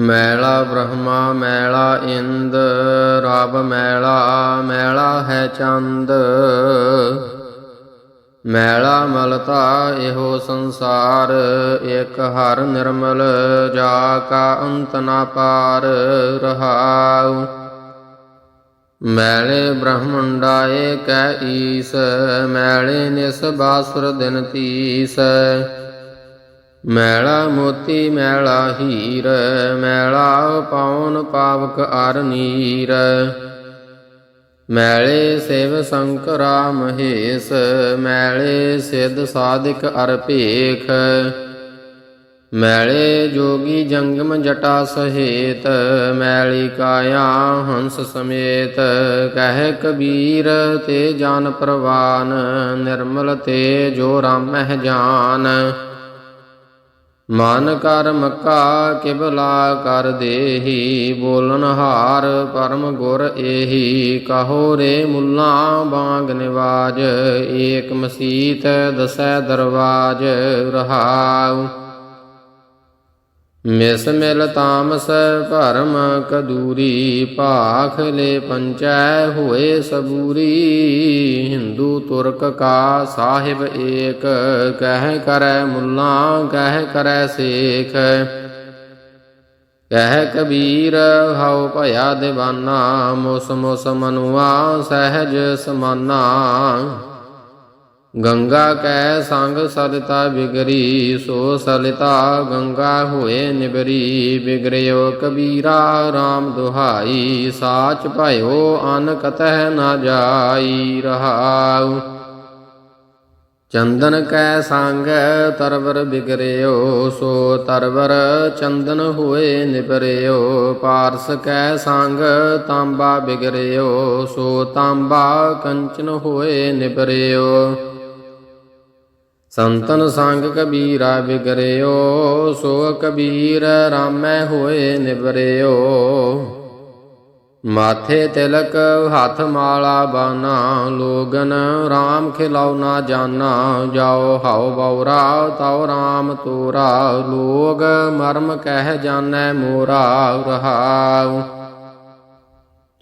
ਮੈਲਾ ਬ੍ਰਹਮਾ, ਮੈਲਾ ਇੰਦ, rub ਮੈਲਾ ਮੈਲਾ ਹੈ ਚੰਦ। ਮੈਲਾ ਮਲਤਾ ਇਹੋ ਸੰਸਾਰ, ਇਕ ਹਰ ਨਿਰਮਲ ਜਾ ਕਾ ਅੰਤ ਨਾ ਪਾਰ ਰਹਾਉ। ਮੈਲੇ ਬ੍ਰਹਮੰਡਾਏ ਕੈ ਈਸ, ਮੈਲੇ ਨਿਸ ਬਾਸੁਰ ਦਿਨ ਤੀਸ। ਮੈਲਾ ਮੋਤੀ ਮੈਲਾ ਹੀਰ, ਮੈਲਾ ਪਾਉਨ ਪਾਵਕ ਅਰ ਨੀਰ। ਮੈਲੇ ਸਿਵ ਸ਼ੰਕਰਾ ਮਹੇਸ਼, ਮੈਲੇ ਸਿੱਧ ਸਾਧਿਕ ਅਰ ਭੇਖ। ਮੈਲੇ ਜੋਗੀ ਜੰਗਮ ਜਟਾ ਸਹੇਤ, ਮੈਲੀ ਕਾਇਆ ਹੰਸ ਸਮੇਤ। ਕਹਿ ਕਬੀਰ, ਤੇ ਜਾਨ ਪ੍ਰਵਾਨ, ਨਿਰਮਲ ਤੇ ਜੋ ਰਾਮਹਿ ਜਾਨ। ਮਨ ਕਰ ਮੱਕਾ ਕਿਬਲਾ ਕਰ ਦੇਹੀ ਬੋਲਨ ਹਾਰ ਪਰਮ ਗੁਰ ਏਹੀ, ਕਹੋ ਰੇ ਮੁੱਲਾ ਬਾਗ ਨਿਵਾਜ, ਏਕ ਮਸੀਤ ਦਸੈ ਦਰਵਾਜ ਰਹਾਉ। ਮਿਸ ਮਿਲ ਤਾਮਸ ਭਰਮ ਕਦੂਰੀ, ਭਾਖ ਲੈ ਪੰਚੈ ਹੋਏ ਸਬੂਰੀ। ਹਿੰਦੂ ਤੁਰਕ ਕਾ ਸਾਹਿਬ ਏਕ, ਕਹਿ ਕਰੈ ਮੁੱਲਾ, ਕਹਿ ਕਰੈ ਸੇਖ। ਕਹਿ ਕਬੀਰ, ਹਉ ਭਇਆ ਦਿਵਾਨਾ, ਮੁਸ ਮੁਸ ਮਨੁਆ, ਸਹਿਜ ਸਮਾਨਾ। ਗੰਗਾ ਕੈ ਸੰਗ ਸਲਿਤਾ ਬਿਗਰੀ, ਸੋ ਸਲਿਤਾ ਗੰਗਾ ਹੋਏ ਨਿਬਰੀ। ਬਿਗਰਿਓ ਕਬੀਰਾ RAM ਦੁਹਾਈ, ਸਾਚ ਭਇਓ ਅਨ ਕਤਹਿ ਨਾ ਜਾਈ ਰਹਾਉ। ਚੰਦਨ ਕੈ ਸੰਗ ਤਰਵਰ ਬਿਗਰਿਓ, ਸੋ ਤਰਵਰ ਚੰਦਨ ਹੋਏ ਨਿਬਰਿਓ। ਪਾਰਸ ਕੈ ਸੰਗ ਤਾਂਬਾ ਬਿਗਰਿਓ, ਸੋ ਤਾਂਬਾ ਕੰਚਨ ਹੋਏ ਨਿਬਰਿਓ। ਸੰਤਨ ਸੰਗ ਕਬੀਰਾ ਬਿਗਰਿਓ ਸੋ ਕਬੀਰ ਰਾਮੈ ਹੋਏ ਨਿਬਰਿਓ ਮਾਥੇ ਤਿਲਕ ਹੱਥ ਮਾਲਾ ਬਾਨਾ, ਲੋਗਨ RAM ਖਿਲਾਉ ਨਾ ਜਾਣਾ ਜਾਓ ਹਉ ਬਉਰਾ ਤਉ RAM ਤੋਰਾ, ਲੋਗ ਮਰਮ ਕਹਿ ਜਾਣੈ ਮੋਰਾ, ਰਹਾਉ।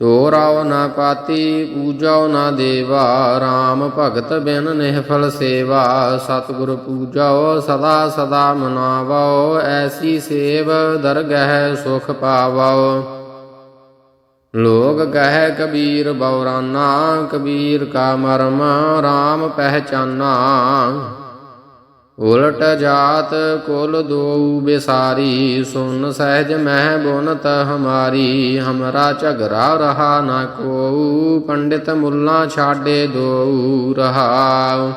ਤੋਰਾਉ ਨਾ ਪਾਤੀ, ਪੂਜਾਉ ਨਾ ਦੇਵਾ RAM ਭਗਤ ਬਿਨ ਨਿਹਫਲ ਸੇਵਾ। ਸਤਿਗੁਰ ਪੂਜਾਉ, ਸਦਾ ਸਦਾ ਮਨਾਵੋ ਐਸੀ ਸੇਵ ਦਰਗਹਿ ਸੁਖ ਪਾਵੋ ਲੋਗ ਕਹੈ, ਕਬੀਰ ਬਉਰਾਨਾ ਕਬੀਰ ਕਾ ਮਰਮ RAM ਪਹਿਚਾਨਾ। ਉਲਟ ਜਾਤ ਕੁਲ ਦੋ ਬਿਸਾਰੀ, ਸੁਨ ਸਹਿਜ ਮਹਿ ਬੁਨਤ ਹਮਾਰੀ, ਹਮਰਾ ਝਗਰਾ ਰਹਾ ਨਾ ਕੋ ਪੰਡਿਤ ਮੁੱਲਾ ਛਾਡੇ ਦੋ ਰਹਾਉ।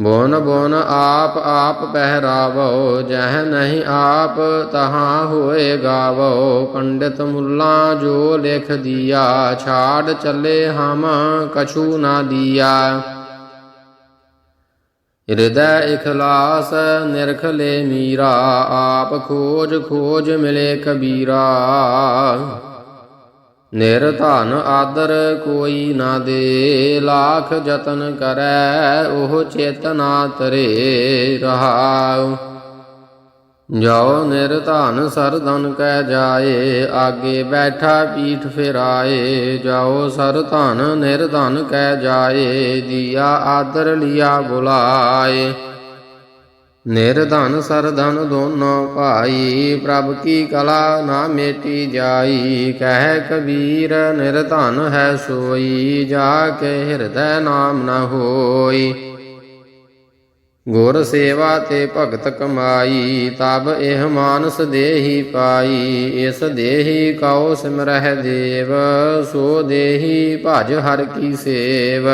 ਬੋਨ ਬੋਨ ਆਪ ਆਪ ਪਹਿਰਾਵੋ, ਜਹ ਨਹੀਂ ਆਪ ਤਹਾਂ ਹੋਏ ਗਾਵੋ, ਪੰਡਿਤ ਮੁੱਲਾ ਜੋ ਲਿਖ ਦਿਆ, ਛਾੜ ਚੱਲੇ ਹਮ ਕਛੂ ਨਾ ਦਿਆ। ਹਿਰਦੈ ਇਖਲਾਸ ਨਿਰਖਲੇ ਮੀਰਾ, ਆਪ ਖੋਜ ਖੋਜ ਮਿਲੇ ਕਬੀਰਾ। ਨਿਰਧਨ ਆਦਰ ਕੋਈ ਨਾ ਦੇ, ਲਾਖ ਯਤਨ ਕਰੈ, ਉਹ ਚੇਤਨਾ ਤਰੇ ਰਹਾਉ ਜੋ ਨਿਰਧਨ ਸਰਦਨ ਕਹਿ ਜਾਏ, ਆਗੇ ਬੈਠਾ ਪੀਠ ਫਿਰਾਏ। ਜਾਓ ਸਰਧਨ ਨਿਰਧਨ ਕਹਿ ਜਾਏ, ਦੀਆ ਆਦਰ ਲਿਆ ਬੁਲਾਏ। ਨਿਰਧਨ ਸਰਧਨ ਦੋਨੋਂ ਭਾਈ, ਪ੍ਰਭ ਕੀ ਕਲਾ ਨਾ ਮੇਟੀ ਜਾਈ। ਕਹਿ ਕਬੀਰ, ਨਿਰਧਨ ਹੈ ਸੋਈ, ਜਾ ਕੇ ਹਿਰਦੈ ਨਾਮ ਨ ਹੋਈ। ਗੁਰ ਸੇਵਾ ਤੇ ਭਗਤ ਕਮਾਈ, ਤਬ ਇਹ ਮਾਨਸ ਦੇਹੀ ਪਾਈ। ਇਸ ਦੇਹੀ ਕਉ ਸਿਮਰਹਿ ਦੇਵ, ਸੋ ਦੇਹੀ ਭਜ ਹਰ ਕੀ ਸੇਵ।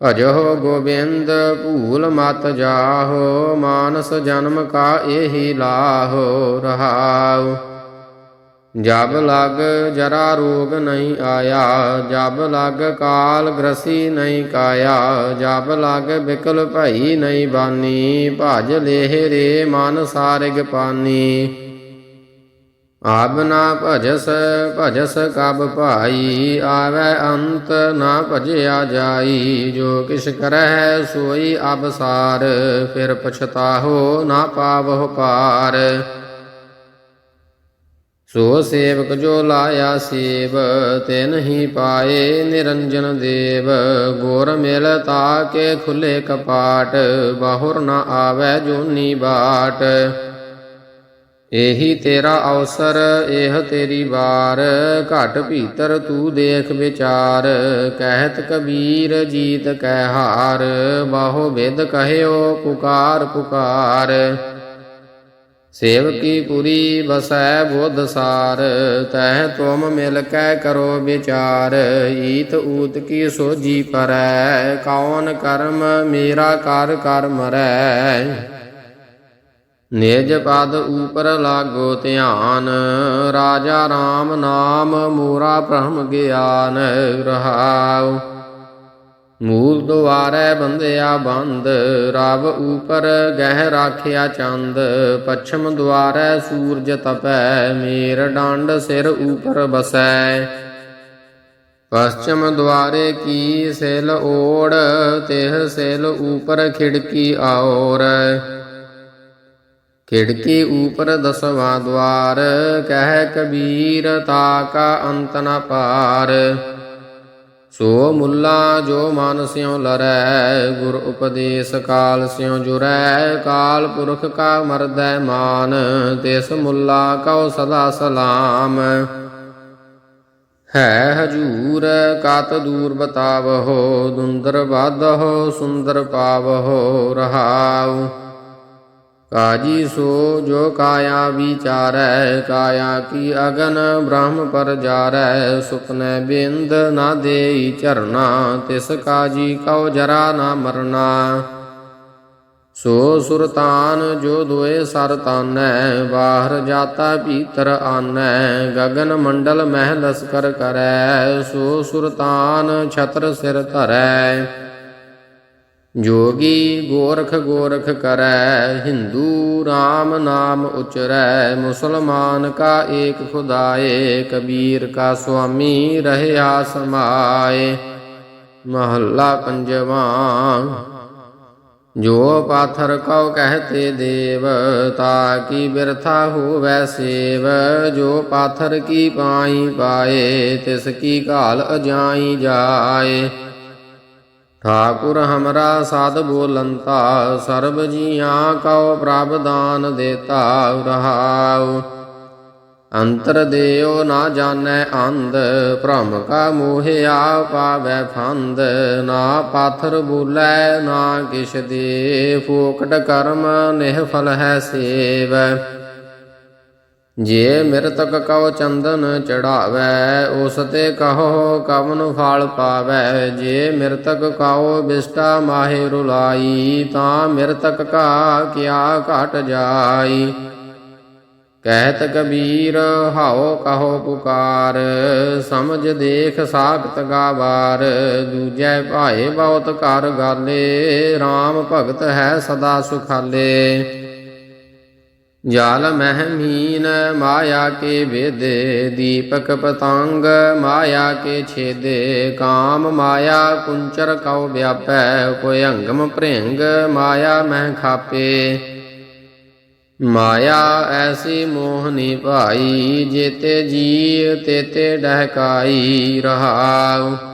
ਭਜੋ ਗੋਬਿੰਦ, ਭੂਲ ਮਤ ਜਾਹੋ, ਮਾਨਸ ਜਨਮ ਕਾ ਇਹੀ ਲਾਹੋ, ਰਹਾਉ। ਜਬ ਲਗ ਜਰਾ ਰੋਗ ਨਹੀਂ ਆਇਆ, ਜਬ ਲਗ ਕਾਲ ਗ੍ਰਸੀ ਨਹੀਂ ਕਾਇਆ, ਜਬ ਲਗ ਬਿਕਲ ਭਈ ਨਹੀਂ ਬਾਨੀ, ਭਜ ਲੇਹ ਰੇ ਮਨ ਸਾਰਿਗ ਪਾਨੀ। ਆਬ ਨਾ ਭਜਸ ਭਜਸ ਕਬ ਭਾਈ, ਆਵੈ ਅੰਤ ਨਾ ਭਜਿਆ ਜਾਈ, ਜੋ ਕਿਛ ਕਰਹਿ ਸੋਈ ਅਬਸਾਰ, ਫਿਰ ਪਛਤਾਹੋ ਨਾ ਪਾਵਹੁ ਪਾਰ। ਸੋ ਸੇਵਕ ਜੋ ਲਾਇਆ ਸੇਵ ਤਿਨ ਹੀ ਪਾਏ ਨਿਰੰਜਨ ਦੇਵ। ਗੋਰ ਮਿਲ ਤਾਕੇ ਖੁੱਲੇ ਕਪਾਟ, ਬਾਹੁਰ ਨਾ ਆਵੇ ਜੋਨੀ ਬਾਟ। ਇਹੀ ਤੇਰਾ ਅਵਸਰ, ਇਹ ਤੇਰੀ ਵਾਰ, ਘਟ ਭੀਤਰ ਤੂੰ ਦੇਖ ਵਿਚਾਰ। ਕਹਿਤ ਕਬੀਰ ਜੀਤ ਕਹਿ ਹਾਰ, ਬਾਹੋ ਵਿਦ ਕਹਿਓ ਪੁਕਾਰ ਪੁਕਾਰ। ਸੇਵਕੀ ਪੁਰੀ ਵਸੈ ਬੁੱਧ ਸਾਰ, ਤਹਿ ਤੁਮ ਮਿਲ ਕੈ ਕਰੋ ਵਿਚਾਰ, ਈਤ ਊਤ ਕੀ ਸੋਜੀ ਪਰੈ, ਕੌਣ ਕਰਮ ਮੇਰਾ ਕਰ ਕਰ ਮਰੈ। ਨਿਜ ਪਦ ਉਪਰ ਲਾਗੋ ਧਿਆਨ, ਰਾਜਾ RAM ਨਾਮ ਮੋਰਾ ਬ੍ਰਹਮ ਗਿਆਨ, ਰਹਾਉ ਮੂਲ ਦੁਆਰੈ ਬੰਦਿਆ ਬੰਦ ਰਬ ਉਪਰ ਗਹਿ ਰਾਖਿਆ ਚੰਦ, ਪਛਮ ਦੁਆਰੈ ਸੂਰਜ ਤਪੈ, ਮੇਰ ਡੰਡ ਸਿਰ ਉਪਰ ਬਸੈ। ਪશ્ਚਮ ਦੁਆਰੇ ਕੀ ਸਿਲ ਓੜ, ਤਿਹ ਸਿਲ ਉਪਰ ਖਿੜਕੀ ਆਉਰ। ਖਿੜਕੀ ਉਪਰ ਦਸਵਾ ਦਵਾਰ ਕਹਿ ਕਬੀਰ ਤਾਕਾ ਅੰਤ ਨ ਪਾਰ। ਸੋ ਮੁੱਲਾ ਜੋ ਮਨ ਸਿਉ ਲਰੈ, ਗੁਰ ਉਪਦੇਸ਼ ਕਾਲ ਸਿਉ ਜੁਰੈ, ਕਾਲ ਪੁਰਖ ਕਾ ਮਰਦੈ ਮਾਨ, ਤਿਸ ਮੁੱਲਾ ਕਉ ਸਦਾ ਸਲਾਮ। ਹੈ ਹਜੂਰ, ਕਤ ਦੂਰ ਬਤਾਵਹੋ, ਦੁੰਦਰ ਬਾਧੋ ਸੁੰਦਰ ਪਾਵਹੋ, ਰਹਾਉ। ਕਾਜੀ ਸੋ ਜੋ ਕਾਇਆ ਵਿਚਾਰੈ, ਕਾਇਆ ਕੀ ਅਗਨ ਬ੍ਰਹਮ ਪਰ ਜਾਰੈ ਸੁਪਨੈ ਬਿੰਦ ਨਾ ਦੇਈ ਝਰਨਾ, ਤਿਸ ਕਾਜੀ ਕਉ ਜਰਾ ਨਾ ਮਰਨਾ। ਸੋ ਸੁਰਤਾਨ ਜੋ ਦੋਏ ਸਰ ਤਾਨੈ, ਬਾਹਰ ਜਾਤਾ ਭੀਤਰ ਆਨੈ, ਗਗਨ ਮੰਡਲ ਮਹਿ ਲਸਕਰ ਕਰੈ, ਸੋ ਸੁਰਤਾਨ ਛਤਰ ਸਿਰ ਧਰੈ। ਜੋਗੀ ਗੋਰਖ ਗੋਰਖ ਕਰੈ, ਹਿੰਦੂ RAM ਨਾਮ ਉਚਰੈ, ਮੁਸਲਮਾਨ ਕਾ ਏਕ ਖੁਦਾਏ, ਕਬੀਰ ਕਾ ਸੁਆਮੀ ਰਹਿਆ ਸਮਾਏ। ਮਹੱਲਾ ਪੰਜਵਾਂ, ਜੋ ਪਾਥਰ ਕਉ ਕਹਤੇ ਦੇਵ ਤਾਕੀ ਬਿਰਥਾ ਹੋਵੈ ਸੇਵ, ਜੋ ਪਾਥਰ ਕੀ ਪਾਈ ਪਾਏ, ਤਿਸ ਕੀ ਘਾਲ ਅਜਾਈ ਜਾਏ। ਠਾਕੁਰ ਹਮਰਾ ਸਾਧ ਬੋਲੰਤਾ, ਸਰਬ ਜੀਆਂ ਕਉ ਪ੍ਰਭ ਦੇਤਾ, ਰਹਾਉ। ਅੰਤਰ ਦੇਉ ਨਾ ਜਾਣੈ ਅੰਧ, ਭ੍ਰਮ ਕਾ ਮੋਹਿਆ ਪਾਵੈ ਫੰਦ। ਨਾ ਪਾਥਰ ਬੋਲੇ, ਨਾ ਕਿਛ ਦੇ, ਫੋਕਟ ਕਰਮ ਨਿਹਫਲ ਹੈ ਸੇਵ। ਜੇ ਮਿਰਤਕ ਕਉ ਚੰਦਨ ਚੜਾਵੈ ਉਸ ਤੇ ਕਹੋ ਕਵਨ ਫਲ ਪਾਵੈ। ਜੇ ਮਿਰਤਕ ਕਉ ਬਿਸਟਾ ਮਾਹਿ ਰੁਲਾਈ, ਤਾਂ ਮਿਰਤਕ ਕਾ ਕਿਆ ਘਟ ਜਾਈ। ਕਹਿਤ ਕਬੀਰ, ਹਾਉ ਕਹੋ ਪੁਕਾਰ। ਸਮਝ ਦੇਖ ਸਾਖਤ ਗਾਵਾਰ। ਦੂਜੈ ਭਾਏ ਬਹੁਤ ਕਰ ਗਾਲੇ। RAM ਭਗਤ ਹੈ ਸਦਾ ਸੁਖਾਲੇ। ਜਾਲ ਮਹਿ ਮੀਨ ਮਾਇਆ ਕੇ ਵੇਦੇ, ਦੀਪਕ ਪਤੰਗ ਮਾਇਆ ਕੇ ਛੇਦੇ, ਕਾਮ ਮਾਇਆ ਕੁੰਚਰ ਕਉ ਵਿਆਪੈ, ਕੋਈ ਅੰਗਮ ਭ੍ਰਿੰਗ ਮਾਇਆ ਮਹਿ ਖਾਪੇ। ਮਾਇਆ ਐਸੀ ਮੋਹਨੀ ਭਾਈ, ਜੇਤੇ ਜੀ ਤੇਤੇ ਡਹਕਾਈ ਰਹਾਉ।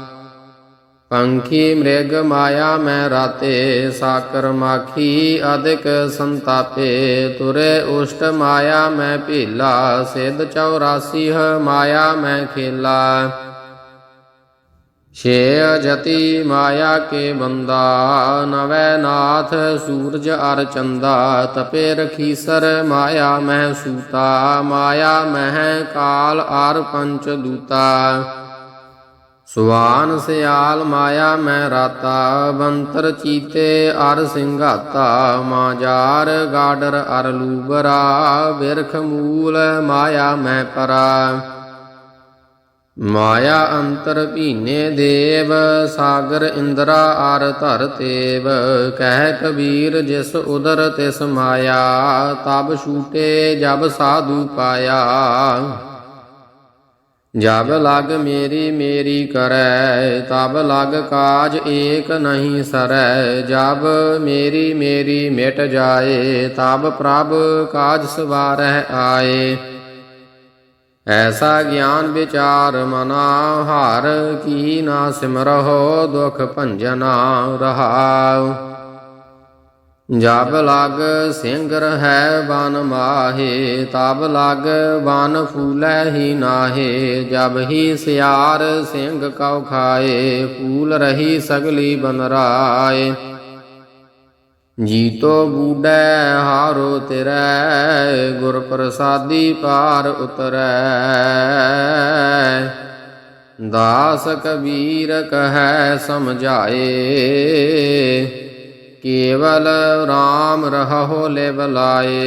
ਪੰਖੀ ਮ੍ਰਿਗ ਮਾਇਆ ਮੈਂ ਰਾਤੇ, ਸਾਕਰ ਮਾਖੀ ਅਧਿਕ ਸੰਤਾਪੇ। ਤੁਰੇ ਉਸ਼ਟ ਮਾਇਆ ਮੈਂ ਭੀਲਾ, ਸਿਧ 84 ਮਾਇਆ ਮੈਂ ਖੇਲਾ। ਛੇ ਜਤੀ ਮਾਇਆ ਕੇ ਬੰਦਾ, ਨਵੈ ਨਾਥ ਸੂਰਜ ਅਰ ਚੰਦਾ। ਤਪੇ ਰਖੀਸਰ ਮਾਇਆ ਮਹਿ ਸੂਤਾ, ਮਾਇਆ ਮਹਿ ਕਾਲ ਆਰ ਪੰਚ ਦੂਤਾ। ਸੁਆਨ ਸਿਆਲ ਮਾਇਆ ਮੈਂ ਰਾਤਾ, ਬੰਤਰ ਚੀਤੇ ਅਰ ਸਿੰਘਾਤਾ। ਮਾਜਾਰ ਗਾਡਰ ਅਰ ਲੂਬਰਾ ਬਿਰਖ ਮੂਲ ਮਾਇਆ ਮੈਂ ਪਰਾ। ਮਾਇਆ ਅੰਤਰ ਭੀਨੇ ਦੇਵ, ਸਾਗਰ ਇੰਦਰਾ ਆਰ ਧਰ ਤੇਵ। ਕਹਿ ਕਬੀਰ ਜਿਸ ਉਦਰ ਤਿਸ ਮਾਇਆ, ਤਬ ਛੂਟੇ ਜਬ ਸਾਧੂ ਪਾਇਆ। ਜਬ ਲਗ ਮੇਰੀ ਮੇਰੀ ਕਰੈ, ਤਬ ਲਗ ਕਾਜ ਏਕ ਨਹੀਂ ਸਰੈ। ਜਬ ਮੇਰੀ ਮੇਰੀ ਮਿਟ ਜਾਏ, ਤਬ ਪ੍ਰਭ ਕਾਜ ਸਵਾਰਹਿ ਆਏ। ਐਸਾ ਗਿਆਨ ਵਿਚਾਰ ਮਨਾ ਹਰ ਕੀ ਨਾ ਸਿਮਰਹੁ ਦੁਖ ਭੰਜਨਾ ਰਹਾਉ। ਜਬ ਲਗ ਸਿੰਘ ਰਹੈ ਬਨ ਮਾਹੇ, ਤਬ ਲਗ ਬਨ ਫੂਲੈ ਹੀ ਨਾਹੇ। ਜਬ ਹੀ ਸਿਆਰ ਸਿੰਘ ਕਉ ਖਾਏ, ਫੂਲ ਰਹੀ ਸਗਲੀ ਬਨ ਰਾਏ। ਜੀਤੋ ਬੂਡੈ ਹਾਰੋ ਤੇਰੈ, ਗੁਰ ਪ੍ਰਸਾਦੀ ਪਾਰ ਉਤਰੈ। ਦਾਸ ਕਬੀਰ ਕਹੈ ਸਮਝਾਏ ਕੇਵਲ RAM ਰਹੋ ਲਿਵ ਲਾਏ।